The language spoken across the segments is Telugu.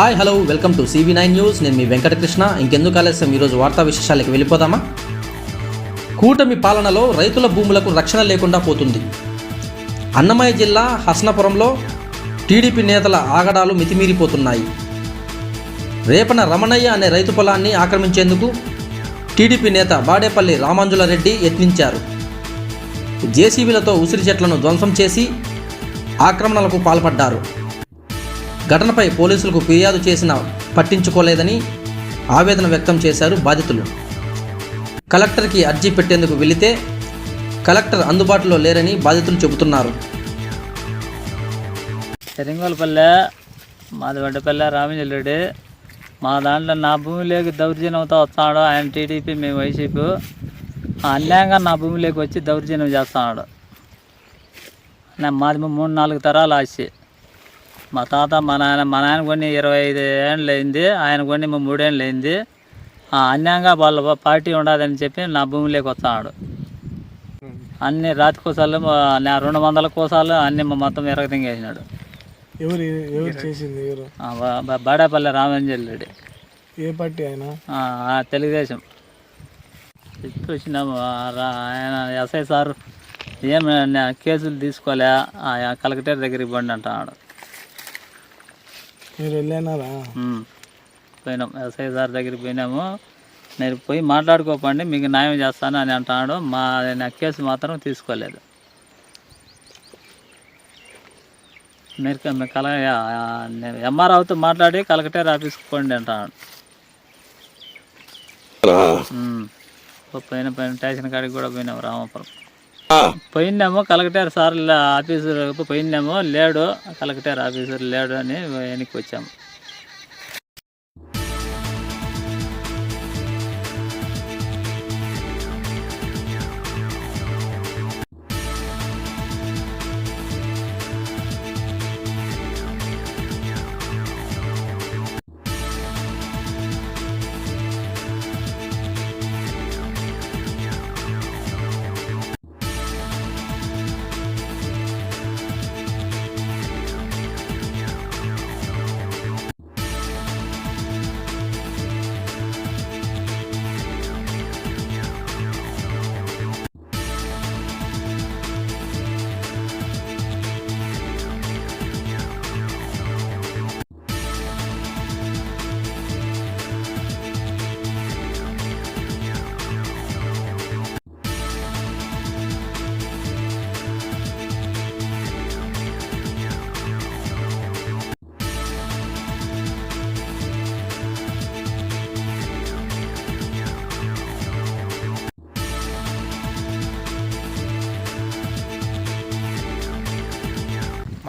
Hi hello welcome to CV nine news నేను మీ వెంకటకృష్ణ. ఇంకెందుకు ఆలస్యం? ఈరోజు వార్తా విశేషాలకి వెళ్ళిపోదామా? కూటమి పాలనలో రైతుల భూములకు రక్షణ లేకుండా పోతుంది. అన్నమయ్య జిల్లా హస్నపురంలో టీడీపీ నేతల ఆగడాలు మితిమీరిపోతున్నాయి. రేపన రమణయ్య అనే రైతు పొలాన్ని ఆక్రమించేందుకు టీడీపీ నేత బాడేపల్లి రామాంజులారెడ్డి యత్నించారు. జేసీబీలతో ఉసిరి చెట్లను ధ్వంసం చేసి ఆక్రమణలకు పాల్పడ్డారు. ఘటనపై పోలీసులకు ఫిర్యాదు చేసినా పట్టించుకోలేదని ఆవేదన వ్యక్తం చేశారు బాధితులు. కలెక్టర్కి అర్జీ పెట్టేందుకు వెళితే కలెక్టర్ అందుబాటులో లేరని బాధితులు చెబుతున్నారు. చెరింగోలపల్లె మాది వడ్డపల్లె రామజల్లుడి మా దాంట్లో నా భూమిలోకి దౌర్జన్యంతో వస్తున్నాడు ఆయన టీడీపీ మేము వైసీపీ. అన్యాయంగా నా భూమిలోకి వచ్చి దౌర్జన్యం చేస్తున్నాడు. మాది మూడు నాలుగు తరాలు ఆస్తి. మా తాత మా నాయన మా నాయన కొన్ని ఇరవై ఐదు ఏళ్ళు అయింది ఆయన కొన్ని మూడేళ్ళు అయింది. ఆ, అన్యాయంగా వాళ్ళ పార్టీ ఉండదని చెప్పి నా భూమిలోకి వస్తున్నాడు అన్ని రాతి కోసాలు నా రెండు వందల కోసాలు అన్ని మొత్తం ఎరగతింగేసినాడు. బాడాపల్లి రామంజల్ రెడ్డి. ఏ పార్టీ ఆయన? తెలుగుదేశం. వచ్చినాము ఆ, రా- ఆయన ఎస్ఐ సార్ ఏం నా కేసులు తీసుకోలే ఆ, కలెక్టర్ దగ్గరికి బండి అంటున్నాడు మీరు వెళ్ళినారా. పోయినాం. ఎస్ఐ సార్ దగ్గరికి పోయినాము. మీరు పోయి మాట్లాడుకోపండి మీకు న్యాయం చేస్తాను అని అంటున్నాడు. మా నా కేసు మాత్రం తీసుకోలేదు. మీరు కల ఎంఆర్ఓతో మాట్లాడి కలెక్టర్ ఆఫీస్కి పోండి అంటున్నాడు. పోయిన పోయిన స్టేషన్ కాడికి కూడా పోయినాము రామాపురం. పోయినాము కలెక్టర్ సార్ ఆఫీసర్ పోయినాము లేడు కలెక్టర్ ఆఫీసర్ లేడు అని వెనక్కి వచ్చాము.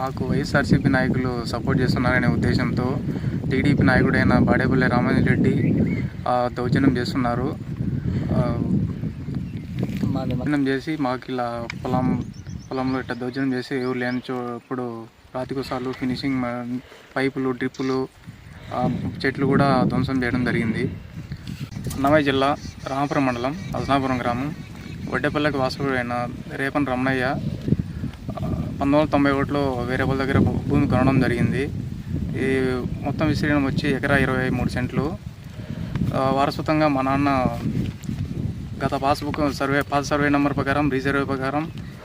మాకు వైఎస్ఆర్సీపీ నాయకులు సపోర్ట్ చేస్తున్నారనే ఉద్దేశంతో టీడీపీ నాయకుడైన బాడేపల్లి రామాంజన్ రెడ్డి దౌర్జన్యం చేస్తున్నారు. ఆ, దౌర్జన్యం చేసి మాకు ఇలా పొలం పొలంలో ఇట్లా దౌర్జన్యం చేసి ఎవరు లేని చో ఇప్పుడు రాతికుసాలు ఫినిషింగ్ పైపులు డ్రిప్పులు చెట్లు కూడా ధ్వంసం చేయడం జరిగింది. అన్నమయ్య జిల్లా రామపురం మండలం అజనాపురం గ్రామం. వడ్డేపల్లెకి వాసుడైన రేపన్ రమణయ్య పంతొమ్మిది వందల తొంభై ఒకటిలో వేరే వాళ్ళ దగ్గర భూమి కొనడం జరిగింది. ఈ మొత్తం విస్తీర్ణం వచ్చి ఎకరా ఇరవై మూడు సెంట్లు. వారసత్వంగా మా నాన్న గత passbook survey pass survey number ప్రకారం రీసర్వే ప్రకారం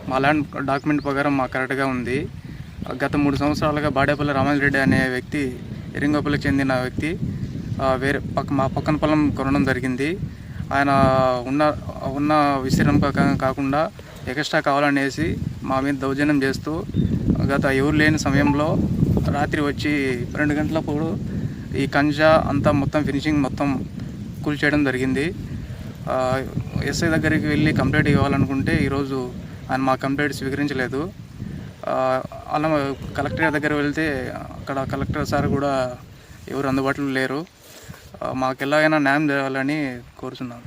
మా ల్యాండ్ డాక్యుమెంట్ ప్రకారం మాకు కరెక్ట్గా ఉంది. గత మూడు సంవత్సరాలుగా బాడేపల్లి రామారెడ్డి అనే వ్యక్తి ఎరింగోపల్లికి చెందిన వ్యక్తి వేరే పక్క మా పక్కన పొలం కొనడం జరిగింది. ఆయన ఉన్న ఉన్న విస్తీర్ణం కాకుండా ఎక్స్ట్రా కావాలనేసి మా మీద దౌర్జన్యం చేస్తూ గత ఎవరు లేని సమయంలో రాత్రి వచ్చి రెండు గంటలప్పుడు ఈ కంజా అంతా మొత్తం ఫినిషింగ్ మొత్తం కూల్చేయడం జరిగింది. ఎస్ఐ దగ్గరికి వెళ్ళి కంప్లైంట్ ఇవ్వాలనుకుంటే ఈరోజు ఆయన మా కంప్లైంట్ స్వీకరించలేదు. అలా కలెక్టర్ దగ్గర వెళ్తే అక్కడ కలెక్టర్ సార్ కూడా ఎవరు అందుబాటులో లేరు. మాకు ఎలాగైనా న్యాయం చేయాలని కోరుతున్నాను